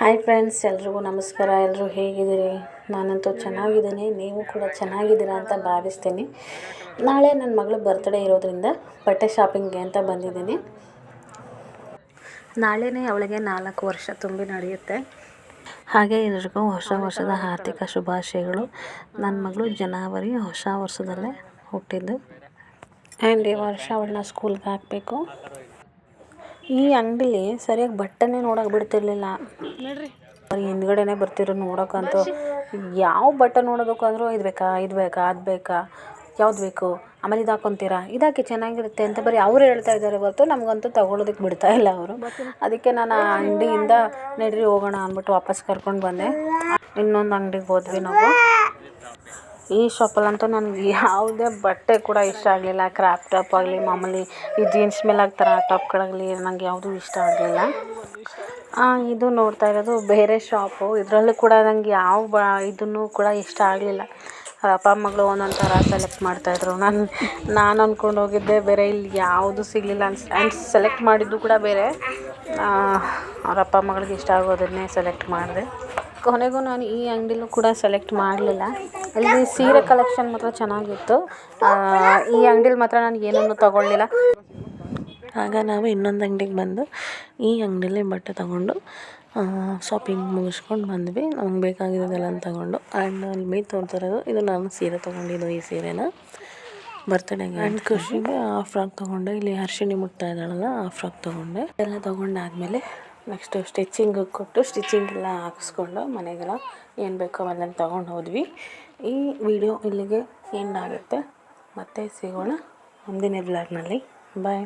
Hi friends, ಎಲ್ರಿಗೂ ನಮಸ್ಕಾರ. ಎಲ್ಲರೂ ಹೇಗಿದ್ದೀರಿ? ನಾನಂತೂ ಚೆನ್ನಾಗಿದ್ದೀನಿ. ನೀವು ಕೂಡ ಚೆನ್ನಾಗಿದ್ದೀರಾ ಅಂತ ಭಾವಿಸ್ತೀನಿ. ನಾಳೆ ನನ್ನ ಮಗಳ ಬರ್ತ್ಡೇ ಇರೋದ್ರಿಂದ ಬಟ್ಟೆ ಶಾಪಿಂಗ್ಗೆ ಅಂತ ಬಂದಿದ್ದೀನಿ. ನಾಳೆನೇ ಅವಳಿಗೆ ನಾಲ್ಕು ವರ್ಷ ತುಂಬಿ ನಡೆಯುತ್ತೆ. ಹಾಗೆ ಎಲ್ರಿಗೂ ಹೊಸ ವರ್ಷದ ಆರ್ಥಿಕ ಶುಭಾಶಯಗಳು. ನನ್ನ ಮಗಳು ಜನವರಿ ಹೊಸ ವರ್ಷದಲ್ಲೇ ಹುಟ್ಟಿದ್ದು. ಆ್ಯಂಡ್ ಈ ವರ್ಷ ಅವಳನ್ನ ಸ್ಕೂಲ್ಗೆ ಹಾಕಬೇಕು. ಈ ಅಂಗಡಿಲಿ ಸರಿಯಾಗಿ ಬಟ್ಟೆನೇ ನೋಡೋಕೆ ಬಿಡ್ತಿರ್ಲಿಲ್ಲ. ಬರೀ ಹಿಂದ್ಗಡೆನೇ ಬರ್ತಿರೋ ನೋಡೋಕ್ಕಂತೂ ಯಾವ ಬಟ್ಟೆ ನೋಡೋದಕ್ಕೂ ಅಂದರೂ ಇದು ಬೇಕಾ ಇದು ಬೇಕಾ ಅದು ಬೇಕಾ ಯಾವ್ದು ಬೇಕು ಆಮೇಲೆ ಇದು ಹಾಕ್ಕೊಂತೀರಾ ಇದಾಕಿ ಚೆನ್ನಾಗಿರುತ್ತೆ ಅಂತ ಬರೀ ಅವ್ರು ಹೇಳ್ತಾ ಇದ್ದಾರೆ ಹೊರತು ನಮಗಂತೂ ತಗೊಳ್ಳೋದಕ್ಕೆ ಬಿಡ್ತಾ ಇಲ್ಲ ಅವರು. ಅದಕ್ಕೆ ನಾನು ಆ ಅಂಗಡಿಯಿಂದ ನಡ್ರಿ ಹೋಗೋಣ ಅಂದ್ಬಿಟ್ಟು ವಾಪಸ್ ಕರ್ಕೊಂಡು ಬಂದೆ. ಇನ್ನೊಂದು ಅಂಗಡಿಗೆ ಹೋದ್ವಿ ನಾವು. ಈ ಶಾಪಲ್ಲಂತೂ ನನಗೆ ಯಾವುದೇ ಬಟ್ಟೆ ಕೂಡ ಇಷ್ಟ ಆಗಲಿಲ್ಲ. ಕ್ರಾಪ್ ಟಾಪ್ ಆಗಲಿ, ಮಾಮೂಲಿ ಈ ಜೀನ್ಸ್ ಮೇಲೆ ಹಾಕ್ತಾರೆ, ಆ ಟಾಪ್ಗಳಾಗಲಿ ನನಗೆ ಯಾವುದೂ ಇಷ್ಟ ಆಗಲಿಲ್ಲ. ಇದು ನೋಡ್ತಾ ಇರೋದು ಬೇರೆ ಶಾಪು. ಇದರಲ್ಲೂ ಕೂಡ ನನಗೆ ಯಾವ ಬ, ಇದನ್ನು ಕೂಡ ಇಷ್ಟ ಆಗಲಿಲ್ಲ. ಅಪ್ಪ ಮಗಳು ಒಂದೊಂದು ಥರ ಸೆಲೆಕ್ಟ್ ಮಾಡ್ತಾಯಿದ್ರು ನಾನು ನಾನು ಅಂದ್ಕೊಂಡು ಹೋಗಿದ್ದೆ, ಬೇರೆ ಇಲ್ಲಿ ಯಾವುದು ಸಿಗಲಿಲ್ಲ ಅನ್ಸ್ ಆ್ಯಂಡ್ ಸೆಲೆಕ್ಟ್ ಮಾಡಿದ್ದು ಕೂಡ ಬೇರೆ. ಅವ್ರ ಅಪ್ಪ ಮಗಳಿಗೆ ಇಷ್ಟ ಆಗೋದನ್ನೇ ಸೆಲೆಕ್ಟ್ ಮಾಡಿದೆ. ಕೊನೆಗೂ ನಾನು ಈ ಅಂಗಡಿಲೂ ಕೂಡ ಸೆಲೆಕ್ಟ್ ಮಾಡಲಿಲ್ಲ. ಅಲ್ಲಿ ಸೀರೆ ಕಲೆಕ್ಷನ್ ಮಾತ್ರ ಚೆನ್ನಾಗಿತ್ತು. ಈ ಅಂಗಡಿಲಿ ಮಾತ್ರ ನಾನು ಏನನ್ನೂ ತೊಗೊಳ್ಳಿಲ್ಲ. ಆಗ ನಾವು ಇನ್ನೊಂದು ಅಂಗಡಿಗೆ ಬಂದು ಈ ಅಂಗಡಿಲಿ ಬಟ್ಟೆ ತಗೊಂಡು ಶಾಪಿಂಗ್ ಮುಗಿಸ್ಕೊಂಡು ಬಂದ್ವಿ. ನಮ್ಗೆ ಬೇಕಾಗಿರೋದೆಲ್ಲ ತಗೊಂಡು. ಆ್ಯಂಡ್ ಅಲ್ಲಿ ಮೇ ತೋರ್ತಿರೋದು ಇದು ನಾನು ಸೀರೆ ತೊಗೊಂಡಿದ್ದು ಈ ಸೀರೆನ. ಬರ್ತಡೇಗೆ ಆ್ಯಂಡ್ ಖುಷಿಗೆ ಆ ಫ್ರಾಕ್ ತೊಗೊಂಡೆ. ಇಲ್ಲಿ ಹರ್ಷಿಣಿ ಮುಟ್ತಾ ಇದ್ದಾಳಲ್ಲ ಆ ಫ್ರಾಕ್ ತೊಗೊಂಡೆ. ಎಲ್ಲ ತೊಗೊಂಡಾದ್ಮೇಲೆ ನೆಕ್ಸ್ಟು ಸ್ಟಿಚಿಂಗ್ ಕೊಟ್ಟು ಸ್ಟಿಚಿಂಗ್ ಎಲ್ಲ ಹಾಕಿಸ್ಕೊಂಡು ಮನೆಗೆಲ್ಲ ಏನು ಬೇಕೋ ಅವೆಲ್ಲ ತೊಗೊಂಡು ಹೋದ್ವಿ. ಈ ವಿಡಿಯೋ ಇಲ್ಲಿಗೆ ಎಂಡ್ ಆಗುತ್ತೆ. ಮತ್ತೆ ಸಿಗೋಣ ಮುಂದಿನ ಬ್ಲಾಗ್ನಲ್ಲಿ ಬಾಯ್